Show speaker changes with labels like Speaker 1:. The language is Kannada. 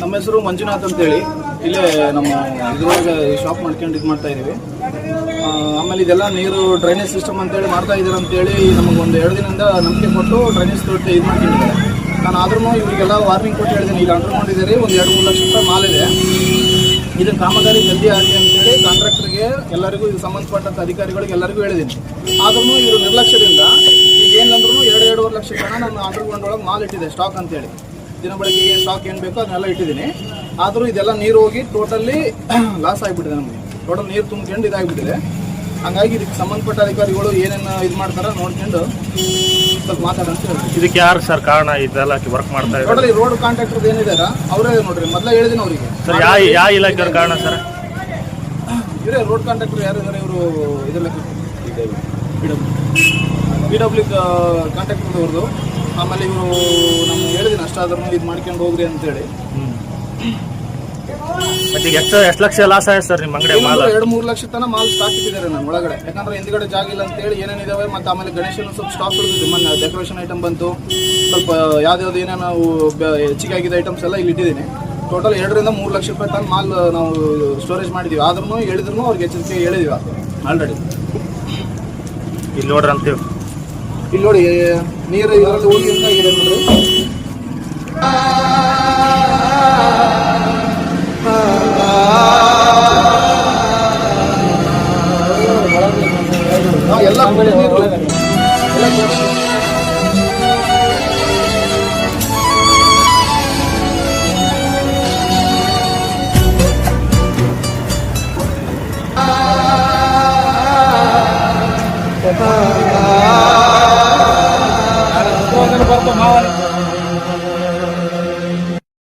Speaker 1: ನಮ್ಮ ಹೆಸರು ಮಂಜುನಾಥ್ ಅಂತೇಳಿ. ಇಲ್ಲೇ ನಮ್ಮ ಇದ್ರೊಳಗೆ ಶಾಪ್ ಮಾಡ್ಕೊಂಡು ಇದು ಮಾಡ್ತಾ ಇದ್ದೀವಿ ಆಮೇಲೆ ಇದೆಲ್ಲ ನೀರು ಡ್ರೈನೇಜ್ ಸಿಸ್ಟಮ್ ಅಂತೇಳಿ ಮಾಡ್ತಾ ಇದ್ದೀರ ಅಂತೇಳಿ ನಮಗೆ ಒಂದು ಎರಡು ದಿನದಿಂದ ನಂಬಿಕೆ ಕೊಟ್ಟು ಡ್ರೈನೇಜ್ ತೊಟ್ಟು ಇದು ಮಾಡ್ಕೊಂಡಿದ್ದಾರೆ. ನಾನು ಆದ್ರೂ ಇವರಿಗೆಲ್ಲ ವಾರ್ನಿಂಗ್ ಕೊಟ್ಟು ಹೇಳಿದ್ದೀನಿ ಈಗ ಅಂಡರ್ ಇದ್ದೀರಿ ಒಂದು ಎರಡು ಮೂರು ಲಕ್ಷ ರೂಪಾಯಿ ಮಾಲಿದೆ ಇದೆ. ಕಾಮಗಾರಿ ಜಲ್ದಿ ಆಗಲಿ ಅಂತೇಳಿ ಕಾಂಟ್ರಾಕ್ಟರ್ಗೆ ಎಲ್ಲರಿಗೂ, ಇದು ಸಂಬಂಧಪಟ್ಟಂಥ ಅಧಿಕಾರಿಗಳಿಗೆ ಎಲ್ಲರಿಗೂ ಹೇಳಿದ್ದೀನಿ ಆದ್ರೂ ಇವರು ನಿರ್ಲಕ್ಷ್ಯದಿಂದ ಈಗ ಏನಂದ್ರೂ ಎರಡು, ಎರಡೂವರೆ ಲಕ್ಷ ಜನ ನನ್ನ ಅಂಡರ್ಗ್ರೌಂಡ್ ಒಳಗೆ ಮಾಲ್ ಇಟ್ಟಿದೆ ಸ್ಟಾಕ್ ಅಂತೇಳಿ. ದಿನ ಬೆಳಗ್ಗೆ ಸ್ಟಾಕ್ ಏನು ಬೇಕೋ ಅದನ್ನೆಲ್ಲ ಇಟ್ಟಿದ್ದೀನಿ. ಆದರೂ ಇದೆಲ್ಲ ನೀರು ಹೋಗಿ ಟೋಟಲಿ ಲಾಸ್ ಆಗಿಬಿಟ್ಟಿದೆ ನಮಗೆ. ಟೋಟಲ್ ನೀರು ತುಂಬ್ಕೊಂಡು ಇದಾಗಿಬಿಟ್ಟಿದೆ. ಹಂಗಾಗಿ ಇದಕ್ಕೆ ಸಂಬಂಧಪಟ್ಟ ಅಧಿಕಾರಿಗಳು ಏನೇನು ಇದು ಮಾಡ್ತಾರ ನೋಡ್ಕೊಂಡು ಸ್ವಲ್ಪ ಮಾತಾಡಂತ
Speaker 2: ಇದಕ್ಕೆ ಯಾರು ಸರ್ ಕಾರಣ? ಇದೆಲ್ಲ ವರ್ಕ್ ಮಾಡ್ತಾರೆ
Speaker 1: ಟೋಟಲಿ ರೋಡ್ ಕಾಂಟ್ರಾಕ್ಟರ್ ಏನಿದಾರ ಅವರೇ ನೋಡ್ರಿ ಮೊದಲೇ ಹೇಳಿದ್ದೀನಿ ಅವರಿಗೆ.
Speaker 2: ಸರ್ ಯಾವ ಯಾವ ಇಲಾಖೆ ಕಾರಣ ಸರ್?
Speaker 1: ಇವರೇ ರೋಡ್ ಕಾಂಟ್ರಾಕ್ಟರ್ ಯಾರು ಇದಾರೆ ಇವರು ಇದರಲ್ಲಿ. ಪಿ ಡಬ್ಲ್ಯೂ ಕಾಂಟ್ರಾಕ್ಟರ್ ಅವ್ರದ್ದು. ಆಮೇಲೆ ಇವರು ನಮ್ಮ ಹೇಳಿದ್ದೀನಿ ಅಷ್ಟಾದ್ರೂ ಇದು ಮಾಡ್ಕೊಂಡು ಹೋಗ್ರಿ ಅಂತೇಳಿ.
Speaker 2: ಮತ್ತೆ ಈಗ ಎಷ್ಟು ಎಷ್ಟು ಲಕ್ಷ ಲಾಸ್ ಆಯ್ತು ಸರ್ ನಿಮ್ಮ ಅಂಗಡಿ ಮಾಲ್?
Speaker 1: ಎರಡು ಮೂರು ಲಕ್ಷ ತನಕ ಮಾಲ್ ಸ್ಟಾಕ್ ಇಟ್ಟಿದ್ದಾರೆ ನಾನು ಒಳಗಡೆ. ಯಾಕಂದ್ರೆ ಹಿಂದ್ಗಡೆ ಜಾಗ ಇಲ್ಲ ಅಂತೇಳಿ ಏನೇನಿದಾವೆ ಮತ್ತೆ ಆಮೇಲೆ ಗಣೇಶನ ಸ್ವಲ್ಪ ಸ್ಟಾಕ್ ಉಳಿದಿದೆ ಮೊನ್ನೆ ಡೆಕೋರೇಷನ್ ಐಟಮ್ ಬಂತು. ಸ್ವಲ್ಪ ಯಾವ್ದಾವ್ದು ಏನೇನು ನಾವು ಹೆಚ್ಚಿಗೆ ಆಗಿದ ಐಟಮ್ಸ್ ಎಲ್ಲ ಇಲ್ಲಿ ಇಟ್ಟಿದ್ದೀನಿ. ಟೋಟಲ್ ಎರಡರಿಂದ ಮೂರು ಲಕ್ಷ ರೂಪಾಯಿ ತನಕ ಮಾಲ್ ನಾವು ಸ್ಟೋರೇಜ್ ಮಾಡಿದ್ದೀವಿ ಆದ್ರೂ ಹೇಳಿದ್ರು ಅವ್ರಿಗೆ ಎಚ್ಚರಿಕೆ ಹೇಳಿದೀವಿ. ಆಲ್ರೆಡಿ
Speaker 2: ಇಲ್ಲಿ ನೋಡ್ರಿ ಅಂತೀವಿ.
Speaker 1: ಇಲ್ಲಿ ನೀರು ಇದರಲ್ಲಿ ಹೋಗಿ ಅಂತ ಆಗಿದೆ ನೋಡ್ರಿ ಎಲ್ಲ ನೀರು ಎಲ್ಲ Ah, ah, ah. 我操